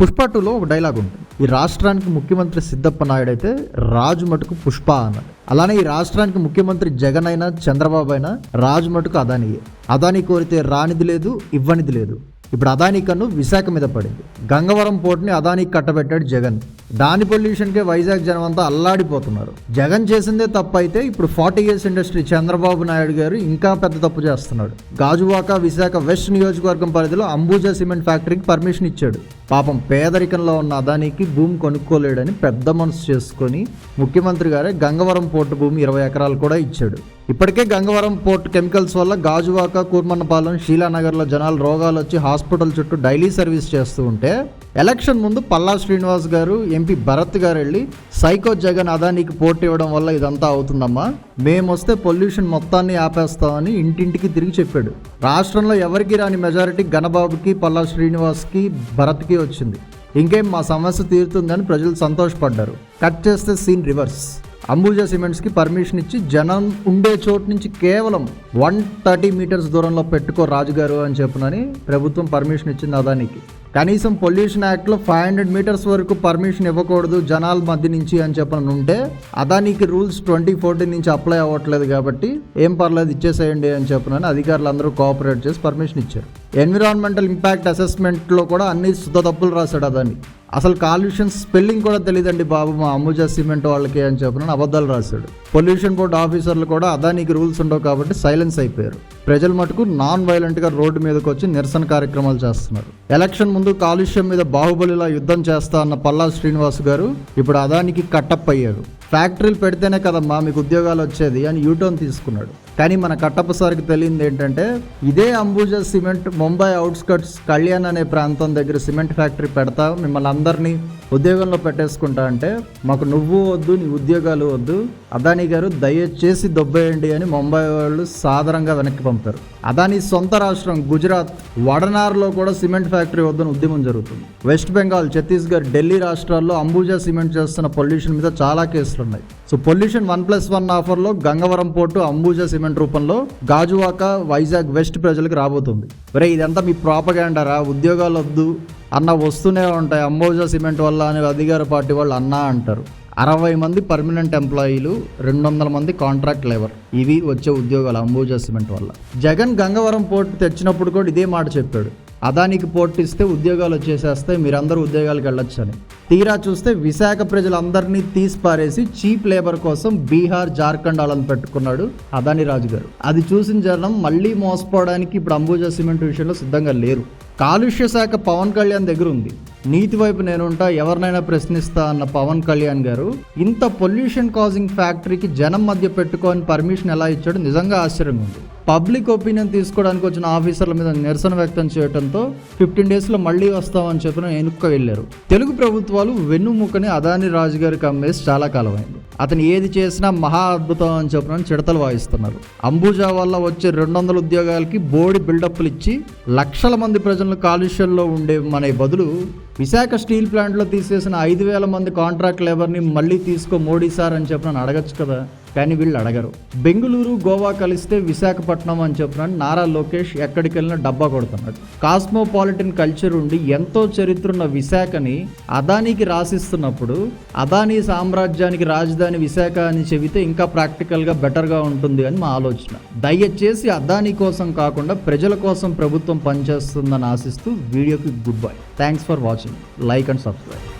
పుష్ప టూలో ఒక డైలాగ్ ఉంటుంది. ఈ రాష్ట్రానికి ముఖ్యమంత్రి సిద్ధప్ప నాయుడు అయితే రాజు మటుకు పుష్ప అన్నాడు. అలానే ఈ రాష్ట్రానికి ముఖ్యమంత్రి జగన్ అయినా చంద్రబాబు అయినా రాజు మటుకు అదానియే అదాని కోరితే రానిది లేదు ఇవ్వనిది లేదు. ఇప్పుడు అదాని కన్ను విశాఖ మీద పడింది. గంగవరం పోర్టుని అదానికి కట్టబెట్టాడు జగన్. దాని పొల్యూషన్కే వైజాగ్ జనం అంతా అల్లాడిపోతున్నారు. జగన్ చేసిందే తప్పు అయితే ఇప్పుడు forty years industry Chandrababu Naidu garu ఇంకా పెద్ద తప్పు చేస్తున్నాడు. గాజువాక విశాఖ వెస్ట్ నియోజకవర్గం పరిధిలో అంబూజా సిమెంట్ ఫ్యాక్టరీకి పర్మిషన్ ఇచ్చాడు. పాపం పేదరికంలో ఉన్న అదానికి భూమి కొనుక్కోలేడని పెద్ద మనసు చేసుకొని ముఖ్యమంత్రి గారే గంగవరం పోర్టు భూమి ఇరవై ఎకరాలు కూడా ఇచ్చాడు. ఇప్పటికే గంగవరం పోర్ట్ కెమికల్స్ వల్ల గాజువాక కూర్మన్నపాలెం షీలానగర్లో జనాలు రోగాలు వచ్చి హాస్పిటల్ చుట్టూ డైలీ సర్వీస్ చేస్తూ ఉంటే ఎలక్షన్ ముందు పల్లా శ్రీనివాస్ గారు ఎంపీ భరత్ గారు వెళ్ళి సైకో జగన్ అదానికి పోటీ ఇవ్వడం వల్ల ఇదంతా అవుతుందమ్మా. మేమొస్తే పొల్యూషన్ మొత్తాన్ని ఆపేస్తామని ఇంటింటికి తిరిగి చెప్పాడు. రాష్ట్రంలో ఎవరికి రాని మెజారిటీ గణబాబుకి పల్లా శ్రీనివాస్కి భరత్కి వచ్చింది. ఇంకేం మా సమస్య తీరుతుందని ప్రజలు సంతోషపడ్డారు. కట్ చేస్తే సీన్ రివర్స్. అంబుజా సిమెంట్స్కి పర్మిషన్ ఇచ్చి జనం ఉండే చోటు నుంచి కేవలం వన్ థర్టీ మీటర్స్ దూరంలో పెట్టుకో రాజుగారు అని చెప్పునని ప్రభుత్వం పర్మిషన్ ఇచ్చింది అదానికి. కనీసం పొల్యూషన్ యాక్ట్లో ఫైవ్ హండ్రెడ్ మీటర్స్ వరకు పర్మిషన్ ఇవ్వకూడదు జనాల మధ్య నుంచి అని చెప్పని ఉంటే అదానికి రూల్స్ ట్వంటీ ఫోర్టీన్ నుంచి అప్లై అవ్వట్లేదు కాబట్టి ఏం పర్లేదు ఇచ్చేసేయండి అని చెప్పనని అధికారులు అందరూ కోఆపరేట్ చేసి పర్మిషన్ ఇచ్చారు. ఎన్విరాన్మెంటల్ ఇంపాక్ట్ అసెస్మెంట్లో కూడా అన్ని శుద్ధ తప్పులు రాశాడు అదాని. అసలు కాల్యూషన్ స్పెల్లింగ్ కూడా తెలియదండి బాబు మా అంబుజా సిమెంట్ వాళ్ళకి అని చెప్పిన అబద్ధాలు రాశాడు. పొల్యూషన్ బోర్డు ఆఫీసర్లు కూడా అదానికి రూల్స్ ఉండవు కాబట్టి సైలెన్స్ అయిపోయారు. ప్రజలు మటుకు నాన్ వైలెంట్గా రోడ్డు మీదకి వచ్చి నిరసన కార్యక్రమాలు చేస్తున్నారు. ఎలక్షన్ ముందు కాలుష్యం మీద బాహుబలిలా యుద్ధం చేస్తా అన్న పల్లా శ్రీనివాస్ గారు ఇప్పుడు అదానికి కట్టప్ అయ్యారు. ఫ్యాక్టరీలు పెడితేనే కదమ్మా మీకు ఉద్యోగాలు వచ్చేది అని యూటర్న్ తీసుకున్నాడు. కానీ మన కట్టప్ప సార్కి తెలియంది ఏంటంటే ఇదే అంబుజా సిమెంట్ ముంబై అవుట్స్కట్స్ కళ్యాణ్ అనే ప్రాంతం దగ్గర సిమెంట్ ఫ్యాక్టరీ పెడతా మిమ్మల్ని అందరినీ ఉద్యోగంలో పెట్టేసుకుంటా అంటే మాకు నువ్వు వద్దు నీ ఉద్యోగాలు వద్దు అదాని గారు దయచేసి దొబ్బేయండి అని ముంబై వాళ్ళు సాధారణంగా వెనక్కి పంపారు అదాని సొంత రాష్ట్రం గుజరాత్ వడనార్లో కూడా సిమెంట్ ఫ్యాక్టరీ వద్దని ఉద్యమం జరుగుతుంది. వెస్ట్ బెంగాల్ ఛత్తీస్గఢ్ ఢిల్లీ రాష్ట్రాల్లో అంబుజా సిమెంట్ చేస్తున్న పొల్యూషన్ మీద చాలా కేసులు ఉన్నాయి so pollution one plus one ఆఫర్లో గంగవరం పోర్టు అంబుజా సిమెంట్ రూపంలో గాజువాక వైజాగ్ వెస్ట్ ప్రజలకు రాబోతుంది. వరే ఇదంతా మీ ప్రాపగాండరా ఉద్యోగాలు వద్దు అన్న వస్తూనే ఉంటాయి అంబోజా సిమెంట్ వల్ల అని అధికార పార్టీ వాళ్ళు అన్నా అంటారు. అరవై మంది పర్మనెంట్ ఎంప్లాయీలు రెండు వందల మంది కాంట్రాక్ట్ లేబర్. ఇవి వచ్చే ఉద్యోగాలు అంబూజా సిమెంట్ వల్ల. జగన్ గంగవరం పోర్టు తెచ్చినప్పుడు కూడా ఇదే మాట చెప్పాడు. అదానికి పోర్టు ఇస్తే ఉద్యోగాలు వచ్చేసేస్తే మీరందరూ ఉద్యోగాలకు వెళ్ళొచ్చని. తీరా చూస్తే విశాఖ ప్రజలందరినీ తీసి పారేసి చీప్ లేబర్ కోసం బీహార్ జార్ఖండ్ వాళ్ళని పెట్టుకున్నాడు అదాని రాజు గారు అది చూసిన జనం మళ్ళీ మోసపోవడానికి ఇప్పుడు అంబూజా సిమెంట్ విషయంలో సిద్ధంగా లేరు. కాలుష్య శాఖ పవన్ కళ్యాణ్ దగ్గర ఉంది. నీతి వైపు నేనుంటా ఎవరినైనా ప్రశ్నిస్తా అన్న పవన్ కళ్యాణ్ గారు ఇంత పొల్యూషన్ కాజింగ్ ఫ్యాక్టరీకి జనం మధ్య పెట్టుకొని పర్మిషన్ ఎలా ఇచ్చాడో నిజంగా ఆశ్చర్యంగా ఉంది. పబ్లిక్ ఒపీనియన్ తీసుకోవడానికి వచ్చిన ఆఫీసర్ల మీద నిరసన వ్యక్తం చేయడంతో ఫిఫ్టీన్ డేస్లో మళ్ళీ వస్తామని చెప్పిన వెనుక్క వెళ్ళారు. తెలుగు ప్రభుత్వాలు వెన్నుముకని అదాని రాజు గారికి అమ్మేసి చాలా కాలమైంది. అతను ఏది చేసినా మహా అద్భుతం అని చెప్పిన చిడతలు వాయిస్తున్నారు. అంబుజా వల్ల వచ్చే రెండు వందల ఉద్యోగాలకి బోడి బిల్డప్లు ఇచ్చి లక్షల మంది ప్రజలను కాలుష్యంలో ఉండే మన బదులు విశాఖ స్టీల్ ప్లాంట్లో తీసేసిన ఐదు వేల మంది కాంట్రాక్ట్ లేబర్ని మళ్ళీ తీసుకో మోడీ సార్ అని చెప్పిన అడగచ్చు కదా. కానీ వీళ్ళు అడగరు. బెంగళూరు గోవా కలిస్తే విశాఖపట్నం అని చెప్పినాడు నారా లోకేష్ ఎక్కడికి వెళ్ళినా డబ్బా కొడుతున్నాడు. కాస్మోపాలిటన్ కల్చర్ ఉండి ఎంతో చరిత్ర ఉన్న విశాఖని అదానికి రాసిస్తున్నప్పుడు అదానీ సామ్రాజ్యానికి రాజధాని విశాఖ అని చెబితే ఇంకా ప్రాక్టికల్గా బెటర్గా ఉంటుంది అని మా ఆలోచన. దయచేసి అదానీ కోసం కాకుండా ప్రజల కోసం ప్రభుత్వం పనిచేస్తుందని ఆశిస్తూ వీడియోకి goodbye. Thanks for watching. Like and subscribe.